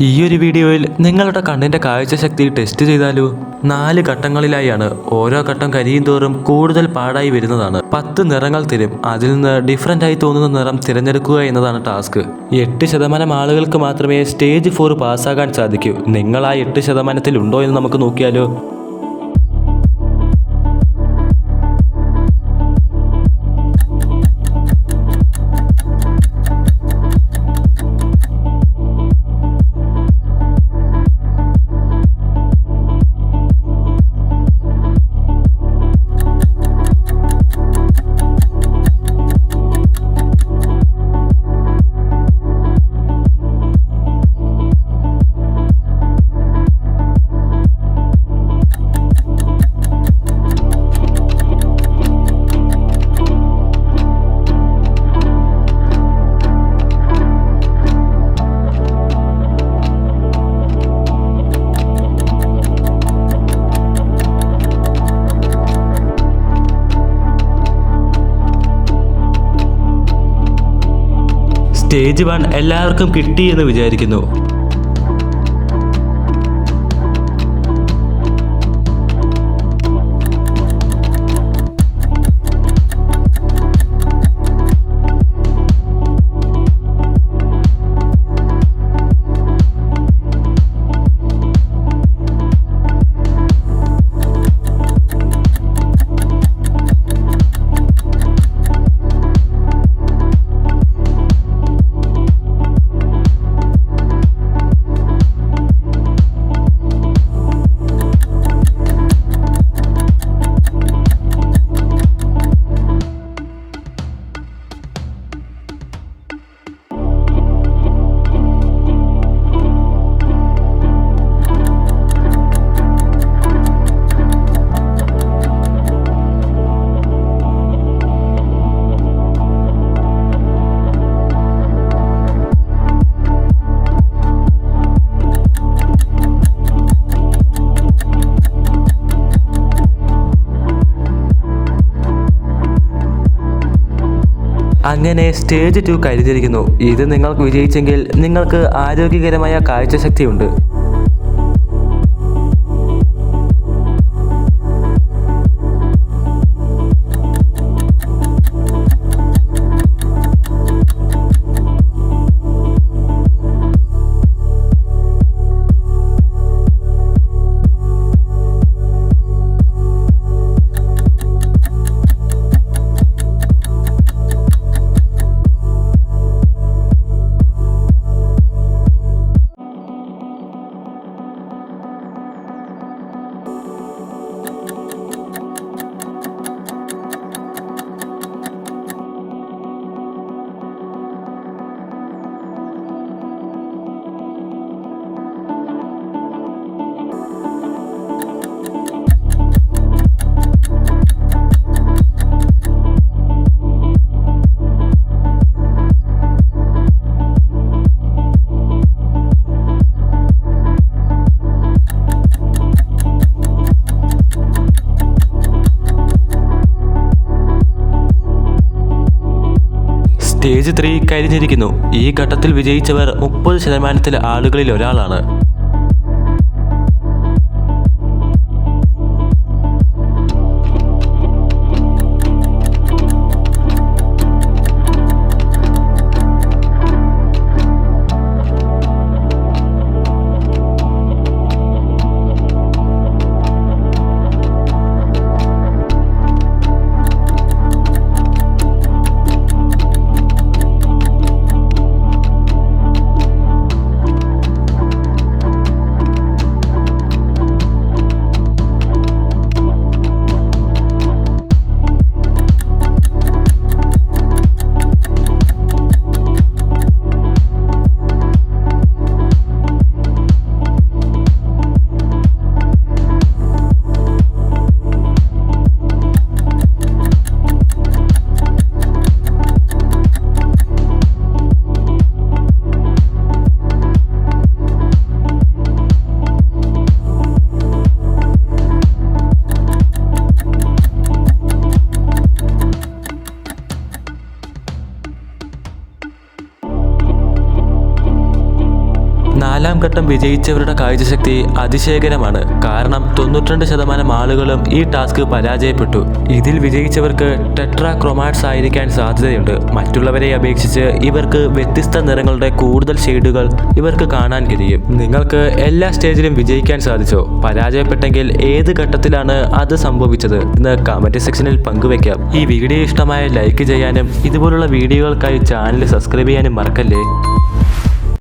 ഈ ഒരു വീഡിയോയിൽ നിങ്ങളുടെ കണ്ണിന്റെ കാഴ്ചശക്തി ടെസ്റ്റ് ചെയ്താലോ? നാല് ഘട്ടങ്ങളിലായാണ് ഓരോ ഘട്ടം കരിയും തോറും കൂടുതൽ പാടായി വരുന്നതാണ്. പത്ത് നിറങ്ങൾ തരും. അതിൽ നിന്ന് ഡിഫറന്റ് ആയി തോന്നുന്ന നിറം തിരഞ്ഞെടുക്കുക എന്നതാണ് ടാസ്ക് എട്ട് ശതമാനം ആളുകൾക്ക് മാത്രമേ സ്റ്റേജ് ഫോർ പാസ്സാകാൻ സാധിക്കൂ. നിങ്ങൾ ആ എട്ട് ശതമാനത്തിൽ ഉണ്ടോ എന്ന് നമുക്ക് നോക്കിയാലോ? സ്റ്റേജ് വൺ എല്ലാവർക്കും കിട്ടി എന്ന് വിചാരിക്കുന്നു. അങ്ങനെ സ്റ്റേജ് ടു കരുതിയിരിക്കുന്നു ഇത് നിങ്ങൾക്ക് വിജയിച്ചെങ്കിൽ നിങ്ങൾക്ക് ആരോഗ്യകരമായ കാഴ്ചശക്തിയുണ്ട്. സ്റ്റേജ് ത്രീ കഴിഞ്ഞിരിക്കുന്നു. ഈ ഘട്ടത്തിൽ വിജയിച്ചവർ മുപ്പത് ശതമാനത്തിലെ ആളുകളിൽ ഒരാളാണ്. ഘട്ടം വിജയിച്ചവരുടെ കാഴ്ചശക്തി അതിശയകരമാണ്. കാരണം തൊണ്ണൂറ്റിരണ്ട് ശതമാനം ആളുകളും ഈ ടാസ്ക് പരാജയപ്പെട്ടു. ഇതിൽ വിജയിച്ചവർക്ക് ടെട്രാ ക്രൊമാറ്റ്സ് ആയിരിക്കാൻ സാധ്യതയുണ്ട്. മറ്റുള്ളവരെ അപേക്ഷിച്ച് ഇവർക്ക് വ്യത്യസ്ത നിറങ്ങളുടെ കൂടുതൽ ഷെയ്ഡുകൾ ഇവർക്ക് കാണാൻ കഴിയും. നിങ്ങൾക്ക് എല്ലാ സ്റ്റേജിലും വിജയിക്കാൻ സാധിച്ചോ? പരാജയപ്പെട്ടെങ്കിൽ ഏത് ഘട്ടത്തിലാണ് അത് സംഭവിച്ചത്? എന്ന് കമന്റ് സെക്ഷനിൽ പങ്കുവെക്കാം ഈ വീഡിയോ ഇഷ്ടമായ ലൈക്ക് ചെയ്യാനും ഇതുപോലുള്ള വീഡിയോകൾക്കായി ചാനൽ സബ്സ്ക്രൈബ് ചെയ്യാനും മറക്കല്ലേ?